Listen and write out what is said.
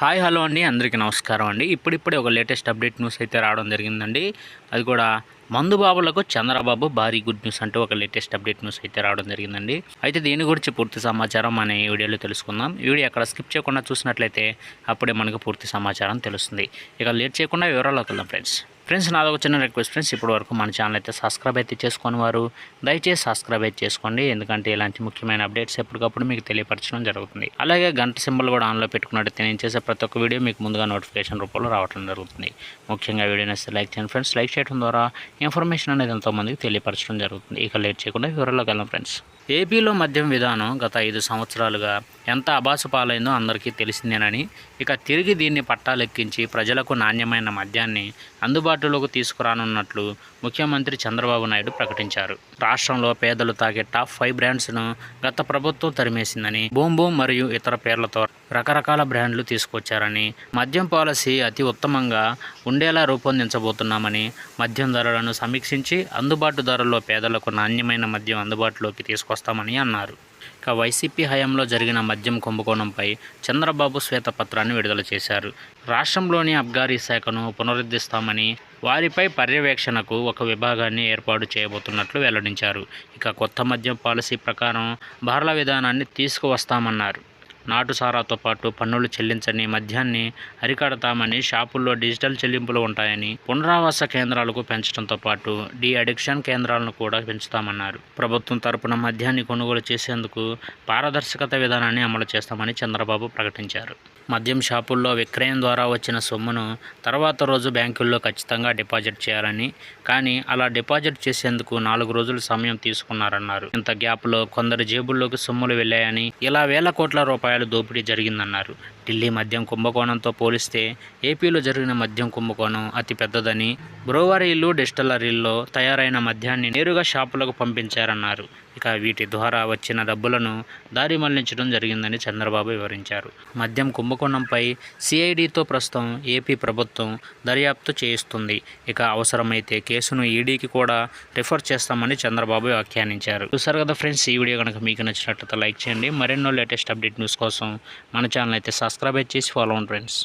Hi hello అండి. అందరికీ నమస్కారం అండి. ఇప్పుడిప్పుడే ఒక లేటెస్ట్ అప్డేట్ న్యూస్ అయితే రావడం జరిగిందండి. అది కూడా మందుబాబులకు చంద్రబాబు భారీ గుడ్ న్యూస్ అంటూ ఒక లేటెస్ట్ అప్డేట్ న్యూస్ అయితే రావడం జరిగిందండి. అయితే దీని గురించి పూర్తి సమాచారం మన ఈ వీడియోలో తెలుసుకుందాం. ఈ వీడియో అక్కడ స్కిప్ చేయకుండా చూసినట్లయితే అప్పుడే మనకు పూర్తి సమాచారం తెలుస్తుంది. ఇక లేట్ చేయకుండా వివరాల్లోకి వెళ్దాం ఫ్రెండ్స్. ఫ్రెండ్స్ నాదొక చిన్న రిక్వెస్ట్ ఫ్రెండ్స్. ఇప్పటి వరకు మన ఛానల్ అయితే సబ్స్క్రైబ్ అయితే చేసుకొని వారు దయచేసి సబ్స్క్రైబ్ అయితే చేసుకోండి. ఎందుకంటే ఇలాంటి ముఖ్యమైన అప్డేట్స్ ఎప్పటికప్పుడు మీకు తెలియపరచడం జరుగుతుంది. అలాగే గంట సింబల్ కూడా ఆన్లో పెట్టుకున్నట్టయితే నేను చేసే ప్రతి ఒక్క వీడియో మీకు ముందుగా నోటిఫికేషన్ రూపంలో రావడం జరుగుతుంది. ముఖ్యంగా వీడియో నచ్చితే లైక్ చేయండి ఫ్రెండ్స్. లైక్ చేయడం ద్వారా ఇన్ఫర్మేషన్ అనేది ఎంతోమందికి తెలియపరచడం జరుగుతుంది. ఇక లేట్ చేయకుండా వివరాల్లోకి వెళ్దాం ఫ్రెండ్స్. ఏపీలో మద్యం విధానం గత ఐదు సంవత్సరాలుగా ఎంత అబాసు పాలైందో అందరికీ తెలిసిందేనని ఇక తిరిగి దీన్ని పట్టాలెక్కించి ప్రజలకు నాణ్యమైన మద్యాన్ని అందుబాటులోకి తీసుకురానున్నట్లు ముఖ్యమంత్రి చంద్రబాబు నాయుడు ప్రకటించారు. రాష్ట్రంలో పేదలు తాగే టాప్ ఫైవ్ బ్రాండ్స్ను గత ప్రభుత్వం తరిమేసిందని బూమ్ బూమ్ మరియు ఇతర పేర్లతో రకరకాల బ్రాండ్లు తీసుకొచ్చారని మద్యం పాలసీ అతి ఉత్తమంగా ఉండేలా రూపొందించబోతున్నామని మద్యం ధరలను సమీక్షించి అందుబాటు ధరల్లో పేదలకు నాణ్యమైన మద్యం అందుబాటులోకి తీసుకొస్తామని అన్నారు. ఇక వైసీపీ హయాంలో జరిగిన మద్యం కుంభకోణంపై చంద్రబాబు శ్వేతపత్రాన్ని విడుదల చేశారు. రాష్ట్రంలోని అబ్గారీ శాఖను పునరుద్ధరిస్తామని వారిపై పర్యవేక్షణకు ఒక విభాగాన్ని ఏర్పాటు చేయబోతున్నట్లు వెల్లడించారు. ఇక కొత్త మద్యం పాలసీ ప్రకారం బార్ల విధానాన్ని తీసుకువస్తామన్నారు. నాటుసారాతో పాటు పన్నులు చెల్లించని మద్యాన్ని అరికడతామని షాపుల్లో డిజిటల్ చెల్లింపులు ఉంటాయని పునరావాస కేంద్రాలకు పెంచడంతో పాటు డి అడిక్షన్ కేంద్రాలను కూడా పెంచుతామన్నారు. ప్రభుత్వం తరపున మద్యాన్ని కొనుగోలు చేసేందుకు పారదర్శకత విధానాన్ని అమలు చేస్తామని చంద్రబాబు ప్రకటించారు. మద్యం షాపుల్లో విక్రయం ద్వారా వచ్చిన సొమ్మును తర్వాత రోజు బ్యాంకుల్లో ఖచ్చితంగా డిపాజిట్ చేయాలని. కానీ అలా డిపాజిట్ చేసేందుకు నాలుగు రోజులు సమయం తీసుకున్నారన్నారు. ఇంత గ్యాప్లో కొందరి జేబుల్లోకి సొమ్ములు వెళ్ళాయని ఇలా వేల కోట్ల రూపాయలు దోపిడీ జరిగిందన్నారు. ఢిల్లీ మద్యం కుంభకోణంతో పోలిస్తే ఏపీలో జరిగిన మద్యం కుంభకోణం అతి పెద్దదని బ్రోవరీలు డిస్టలరీల్లో తయారైన మద్యాన్ని నేరుగా షాపులకు పంపించారన్నారు. ఇక వీటి ద్వారా వచ్చిన డబ్బులను దారి మళ్ళించడం జరిగిందని చంద్రబాబు వివరించారు. మద్యం కుంభకోణంపై సిఐడితో ప్రస్తుతం ఏపీ ప్రభుత్వం దర్యాప్తు చేయిస్తుంది. ఇక అవసరమైతే కేసును ఈడీకి కూడా రిఫర్ చేస్తామని చంద్రబాబు వ్యాఖ్యానించారు. చూసారు కదా ఫ్రెండ్స్ ఈ వీడియో కనుక మీకు నచ్చినట్లయితే లైక్ చేయండి. మరెన్నో లేటెస్ట్ అప్డేట్ న్యూస్ కోసం మన ఛానల్ అయితే సబ్స్క్రైబ్ చేసి ఫాలో అవ్వండి ఫ్రెండ్స్